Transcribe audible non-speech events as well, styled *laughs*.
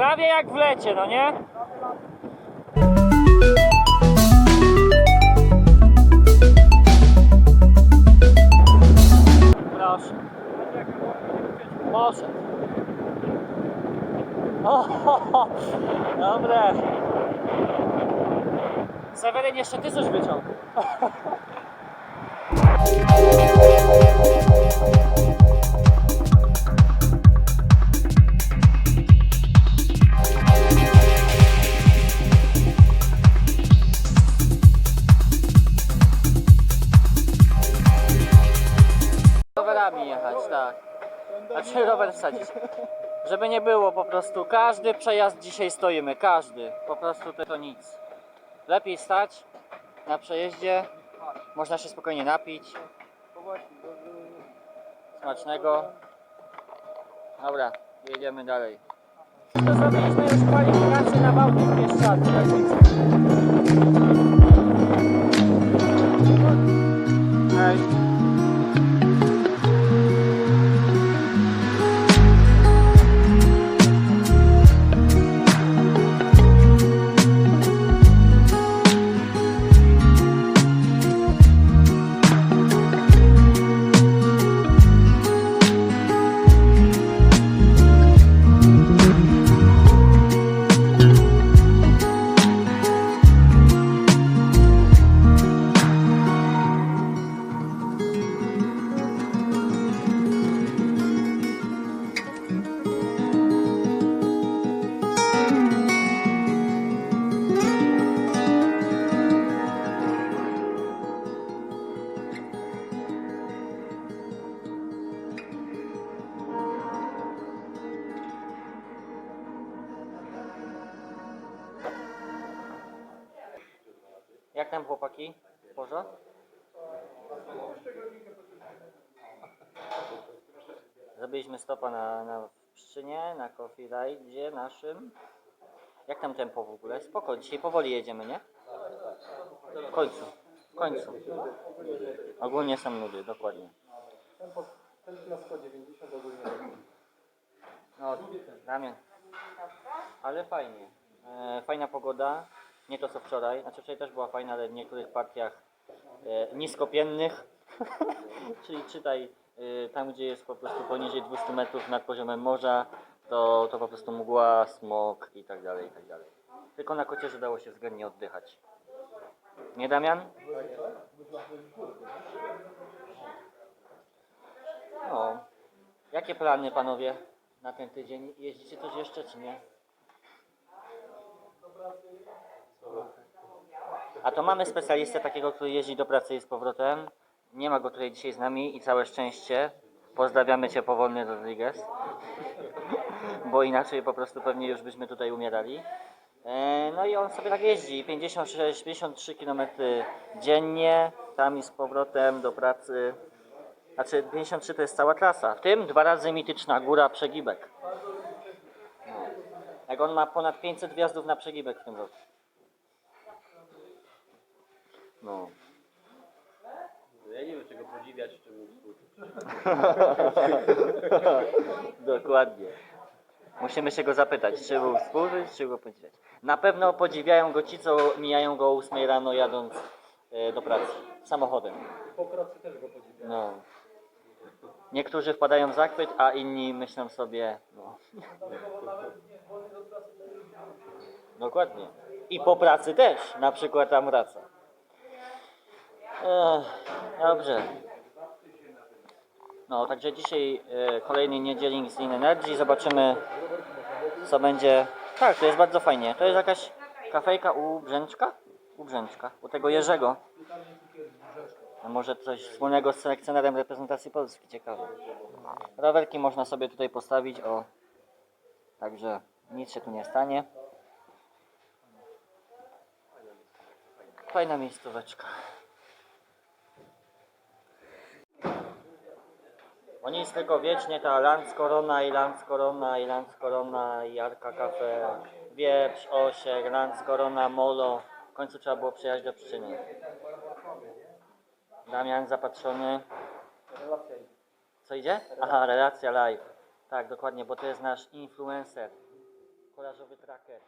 jak w lecie, no nie? Proszę. Może. O, ho, ho. Dobre. Seweryn jeszcze ty coś wyciął. *laughs* tak. Znaczy rower wsadzić. Żeby nie było po prostu, każdy przejazd dzisiaj stoimy, każdy. Po prostu to, to nic. Lepiej stać na przejeździe, można się spokojnie napić. Smacznego. Dobra, jedziemy dalej. To zrobiliśmy już kwalifikację na Bałtyk Pieszczady. Jak tam chłopaki? W porządku? Zrobiliśmy stopa na, na Pszczynie, na Coffee Ride naszym. Jak tam tempo w ogóle? Spoko, dzisiaj powoli jedziemy, nie? W końcu, w końcu. Ogólnie są nudy, dokładnie. No, Damian. Ale fajnie. E, fajna pogoda. Nie to co wczoraj. Znaczy wczoraj też była fajna, ale w niektórych partiach e, niskopiennych. *laughs* Czyli czytaj e, tam, gdzie jest po prostu poniżej 200 metrów nad poziomem morza, to, to po prostu mgła, smog i tak dalej, i tak dalej. Tylko na kocierze dało się względnie oddychać. Nie Damian? No. Jakie plany panowie na ten tydzień? Jeździcie coś jeszcze czy nie? A to mamy specjalistę takiego, który jeździ do pracy i z powrotem. Nie ma go tutaj dzisiaj z nami i całe szczęście. Pozdrawiamy Cię powolny Rodriguez. *laughs* Bo inaczej po prostu pewnie już byśmy tutaj umierali. E, No i on sobie tak jeździ, 56-53 km dziennie, tam i z powrotem do pracy. Znaczy 53 to jest cała trasa, w tym dwa razy mityczna góra przegibek. Jak on ma ponad 500 wjazdów na przegibek w tym roku. No. Ja nie wiem czego podziwiać, czemu *laughs* współczuć. Dokładnie. Musimy się go zapytać, czy był współczuć, czy go podziwiać. Na pewno podziwiają go ci, co mijają go o 8 rano jadąc e, do pracy samochodem. Po pracy też go podziwiam. No. Niektórzy wpadają w zachwyt, a inni myślą sobie, no. Dokładnie. I po pracy też, na przykład tam wraca. Ech, dobrze. No, także dzisiaj e, kolejny niedzielnik z Lean Energy. Zobaczymy, co będzie. Tak, to jest bardzo fajnie. To jest jakaś kafejka u Brzęczka? U Brzęczka, u tego Jerzego. A może coś wspólnego z selekcjonerem reprezentacji Polski, ciekawe. Rowerki można sobie tutaj postawić, o. Także nic się tu nie stanie. Fajna miejscóweczka. Oni jest tylko wiecznie ta Lanz Corona i Lanz Corona i Lanz Corona i Arka Cafe, Wieprz, Osiek, Lanz Corona, Molo. W końcu trzeba było przyjechać do przyczyny. Damian zapatrzony. Co idzie? Aha, relacja live. Tak, dokładnie, bo to jest nasz influencer. Kolarzowy tracker.